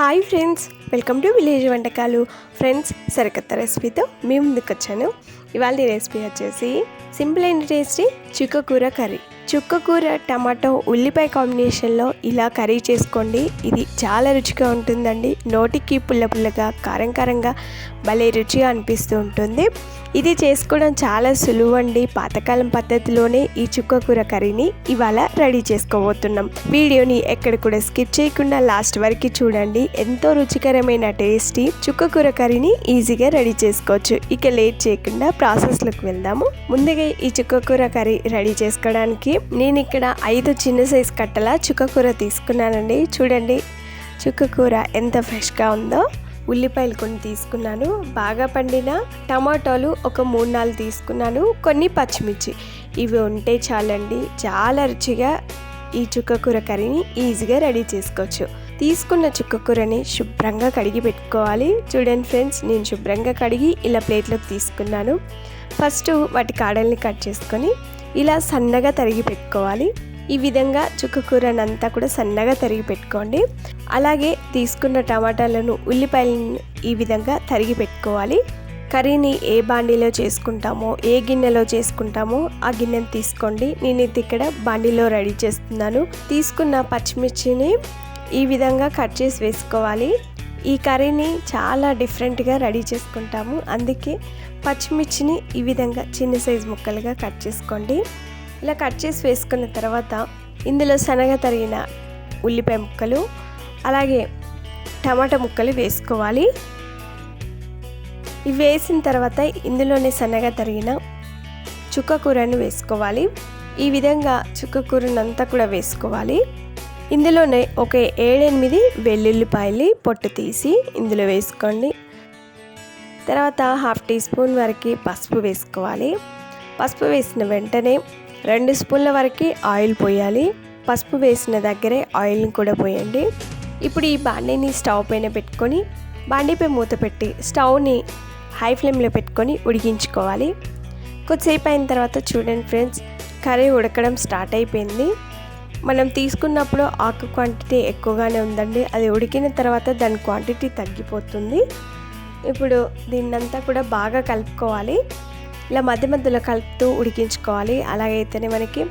Hi friends welcome to village వంటకాలు friends సరికొత్త రెసిపీతో మీ ముందుకు వచ్చాను ఇవాళ రెసిపీ వచ్చేసి సింపుల్ అండ్ టేస్టీ చుక్కకూర కర్రీ. చుక్కకూర టమాటో ఉల్లిపాయ కాంబినేషన్లో ఇలా కర్రీ చేసుకోండి. ఇది చాలా రుచిగా ఉంటుందండి. నోటికి పుల్ల పుల్లగా కారం కారంగా భలే రుచిగా అనిపిస్తూ ఉంటుంది. ఇది చేసుకోవడం చాలా సులువు అండి పాతకాలం పద్ధతిలోనే ఈ చుక్కకూర కర్రీని ఇవాళ రెడీ చేసుకోబోతున్నాం. వీడియోని ఎక్కడ కూడా స్కిప్ చేయకుండా లాస్ట్ వరకు చూడండి. ఎంతో రుచికరమైన టేస్టీ చుక్కకూర కర్రీని ఈజీగా రెడీ చేసుకోవచ్చు. ఇక లేట్ చేయకుండా ప్రాసెస్లోకి వెళ్దాము. ముందుగా ఈ చుక్కకూర కర్రీ రెడీ చేసుకోవడానికి నేను ఇక్కడ ఐదు చిన్న సైజ్ కట్టల చుక్కకూర తీసుకున్నానండి. చూడండి చుక్కకూర ఎంత ఫ్రెష్గా ఉందో. ఉల్లిపాయలు కొన్ని తీసుకున్నాను. బాగా పండిన టమాటోలు ఒక మూడు నాలుగు తీసుకున్నాను. కొన్ని పచ్చిమిర్చి. ఇవి ఉంటే చాలండి. చాలా రుచిగా ఈ చుక్కకూర కర్రీని ఈజీగా రెడీ చేసుకోవచ్చు. తీసుకున్న చుక్కకూరని శుభ్రంగా కడిగి పెట్టుకోవాలి. చూడండి ఫ్రెండ్స్ నేను శుభ్రంగా కడిగి ఇలా ప్లేట్లోకి తీసుకున్నాను. ఫస్ట్ వాటి కాడల్ని కట్ చేసుకొని ఇలా సన్నగా తరిగి పెట్టుకోవాలి. ఈ విధంగా చుక్కకూరనంతా కూడా సన్నగా తరిగి పెట్టుకోండి. అలాగే తీసుకున్న టమాటాలను ఉల్లిపాయలను ఈ విధంగా తరిగి పెట్టుకోవాలి. కర్రీని ఏ బాండీలో చేసుకుంటామో ఏ గిన్నెలో చేసుకుంటామో ఆ గిన్నెను తీసుకోండి. నేను ఇది ఇక్కడ బాండీలో రెడీ చేస్తున్నాను. తీసుకున్న పచ్చిమిర్చిని ఈ విధంగా కట్ చేసి వేసుకోవాలి. ఈ కర్రీని చాలా డిఫరెంట్గా రెడీ చేసుకుంటాము. అందుకే పచ్చిమిర్చిని ఈ విధంగా చిన్న సైజు ముక్కలుగా కట్ చేసుకోండి. ఇలా కట్ చేసి వేసుకున్న తర్వాత ఇందులో శనగ తరిగిన ఉల్లిపాయ ముక్కలు అలాగే టమాటా ముక్కలు వేసుకోవాలి. ఇవి వేసిన తర్వాత ఇందులోనే సన్నగా తరిగిన చుక్క కూరను వేసుకోవాలి. ఈ విధంగా చుక్క కూరనంతా కూడా వేసుకోవాలి. ఇందులోనే ఒక ఏడెనిమిది వెల్లుల్లిపాయలు పొట్టు తీసి ఇందులో వేసుకోండి. తర్వాత హాఫ్ టీ స్పూన్ వరకు పసుపు వేసుకోవాలి. పసుపు వేసిన వెంటనే రెండు స్పూన్ల వరకు ఆయిల్ పోయాలి. పసుపు వేసిన దగ్గరే ఆయిల్ని కూడా పోయండి. ఇప్పుడు ఈ బాండీని స్టవ్ పైన పెట్టుకొని బాండీపై మూత పెట్టి స్టవ్ని హై ఫ్లేమ్లో పెట్టుకొని ఉడికించుకోవాలి. కొద్దిసేపు అయిన తర్వాత చూడండి ఫ్రెండ్స్ కర్రీ ఉడకడం స్టార్ట్ అయిపోయింది. మనం తీసుకున్నప్పుడు ఆకు క్వాంటిటీ ఎక్కువగానే ఉందండి. అది ఉడికిన తర్వాత దాని క్వాంటిటీ తగ్గిపోతుంది. ఇప్పుడు దీన్నంతా కూడా బాగా కలుపుకోవాలి. ఇలా మధ్య మధ్యలో కలుపుతూ ఉడికించుకోవాలి. అలాగైతేనే మనకి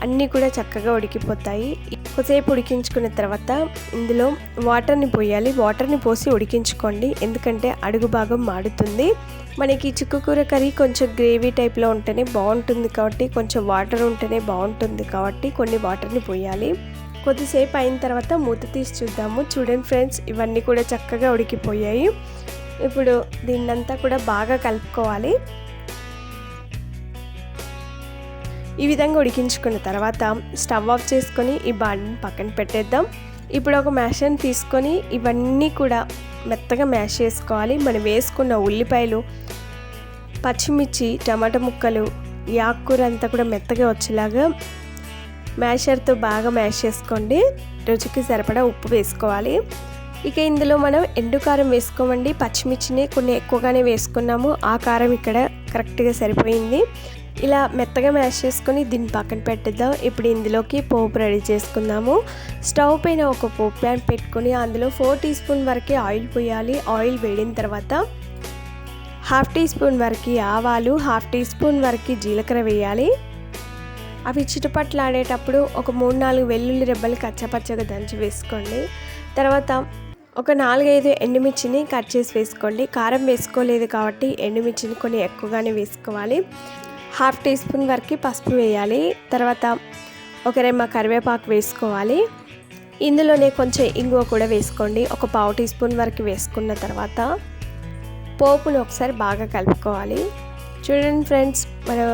అన్నీ కూడా చక్కగా ఉడికిపోతాయి. కొద్దిసేపు ఉడికించుకున్న తర్వాత ఇందులో వాటర్ని పోయాలి. వాటర్ని పోసి ఉడికించుకోండి. ఎందుకంటే అడుగు భాగం మాడుతుంది. మనకి చిక్కుకూర కర్రీ కొంచెం గ్రేవీ టైప్లో ఉంటేనే బాగుంటుంది కాబట్టి కొంచెం వాటర్ ఉంటేనే బాగుంటుంది కాబట్టి కొన్ని వాటర్ని పోయాలి. కొద్దిసేపు అయిన తర్వాత మూత తీసి చూద్దాము. చూడండి ఫ్రెండ్స్ ఇవన్నీ కూడా చక్కగా ఉడికిపోయాయి. ఇప్పుడు దీన్నంతా కూడా బాగా కలుపుకోవాలి. ఈ విధంగా ఉడికించుకున్న తర్వాత స్టవ్ ఆఫ్ చేసుకొని ఈ బాండిని పక్కన పెట్టేద్దాం. ఇప్పుడు ఒక మ్యాషర్ని తీసుకొని ఇవన్నీ కూడా మెత్తగా మ్యాష్ చేసుకోవాలి. మనం వేసుకున్న ఉల్లిపాయలు పచ్చిమిర్చి టమాటా ముక్కలు ఈ ఆకుకూర అంతా కూడా మెత్తగా వచ్చేలాగా మ్యాషర్తో బాగా మ్యాష్ చేసుకోండి. రుచికి సరిపడా ఉప్పు వేసుకోవాలి. ఇక ఇందులో మనం ఎండు కారం వేసుకోమండి. పచ్చిమిర్చిని కొన్ని ఎక్కువగానే వేసుకున్నాము. ఆ కారం ఇక్కడ కరెక్ట్గా సరిపోయింది. ఇలా మెత్తగా మ్యాష్ చేసుకొని దీన్ని పక్కన పెట్టేద్దాం. ఇప్పుడు ఇందులోకి పోపు రెడీ చేసుకుందాము. స్టవ్ పైన ఒక పోపు ప్యాన్ పెట్టుకొని అందులో ఫోర్ టీ స్పూన్ వరకే ఆయిల్ పోయాలి. ఆయిల్ వేడిన తర్వాత హాఫ్ టీ స్పూన్ వరకు ఆవాలు హాఫ్ టీ స్పూన్ వరకు జీలకర్ర వేయాలి. అవి చిటుపట్లాడేటప్పుడు ఒక మూడు నాలుగు వెల్లుల్లి రెబ్బలు కచ్చపచ్చగా దంచి వేసుకోండి. తర్వాత ఒక నాలుగైదు ఎండుమిర్చిని కట్ చేసి వేసుకోండి. కారం వేసుకోలేదు కాబట్టి ఎండుమిర్చిని కొన్ని ఎక్కువగానే వేసుకోవాలి. హాఫ్ టీ స్పూన్ వరకు పసుపు వేయాలి. తర్వాత ఒక రెమ్మ కరివేపాకు వేసుకోవాలి. ఇందులోనే కొంచెం ఇంగువ కూడా వేసుకోండి. ఒక పావు టీ స్పూన్ వరకు వేసుకున్న తర్వాత పోపును ఒకసారి బాగా కలుపుకోవాలి. చూడండి ఫ్రెండ్స్ మనం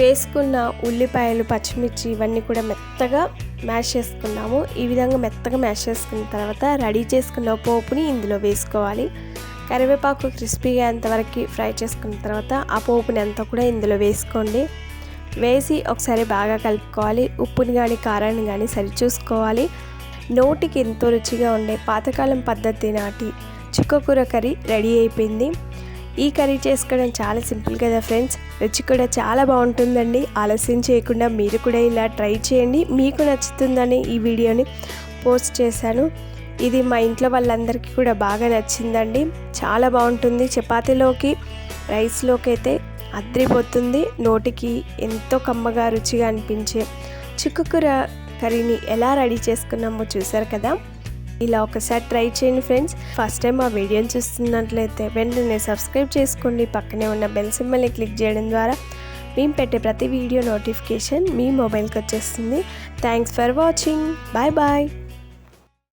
వేసుకున్న ఉల్లిపాయలు పచ్చిమిర్చి ఇవన్నీ కూడా మెత్తగా మ్యాష్ చేసుకున్నాము. ఈ విధంగా మెత్తగా మ్యాష్ చేసుకున్న తర్వాత రెడీ చేసుకున్న పోపుని ఇందులో వేసుకోవాలి. కరివేపాకు క్రిస్పీగా అంతవరకు ఫ్రై చేసుకున్న తర్వాత ఆ పోపుని అంతా కూడా ఇందులో వేసుకోండి. వేసి ఒకసారి బాగా కలుపుకోవాలి. ఉప్పుని కానీ కారాన్ని కానీ సరిచూసుకోవాలి. నోటికి ఎంతో రుచిగా ఉండే పాతకాలం పద్ధతి నాటి చుక్కకూర కర్రీ రెడీ అయిపోయింది. ఈ కర్రీ చేసుకోవడం చాలా సింపుల్ కదా ఫ్రెండ్స్? రుచి కూడా చాలా బాగుంటుందండి. ఆలస్యం చేయకుండా మీరు కూడా ఇలా ట్రై చేయండి. మీకు నచ్చుతుందని ఈ వీడియోని పోస్ట్ చేశాను. ఇది మా ఇంట్లో వాళ్ళందరికీ కూడా బాగా నచ్చిందండి. చాలా బాగుంటుంది. చపాతీలోకి రైస్లోకి అయితే అద్రిపోతుంది నోటికి ఎంతో కమ్మగా రుచిగా అనిపించే చిక్కుకూర కర్రీని ఎలా రెడీ చేసుకున్నామో చూసారు కదా? ఇలా ఒకసారి ట్రై చేయండి ఫ్రెండ్స్. ఫస్ట్ టైం ఆ వీడియోని చూస్తున్నట్లయితే వెంటనే సబ్స్క్రైబ్ చేసుకోండి. పక్కనే ఉన్న బెల్ సింబల్ని క్లిక్ చేయడం ద్వారా మేము పెట్టే ప్రతి వీడియో నోటిఫికేషన్ మీ మొబైల్కి వచ్చేస్తుంది. Thanks for watching. Bye bye.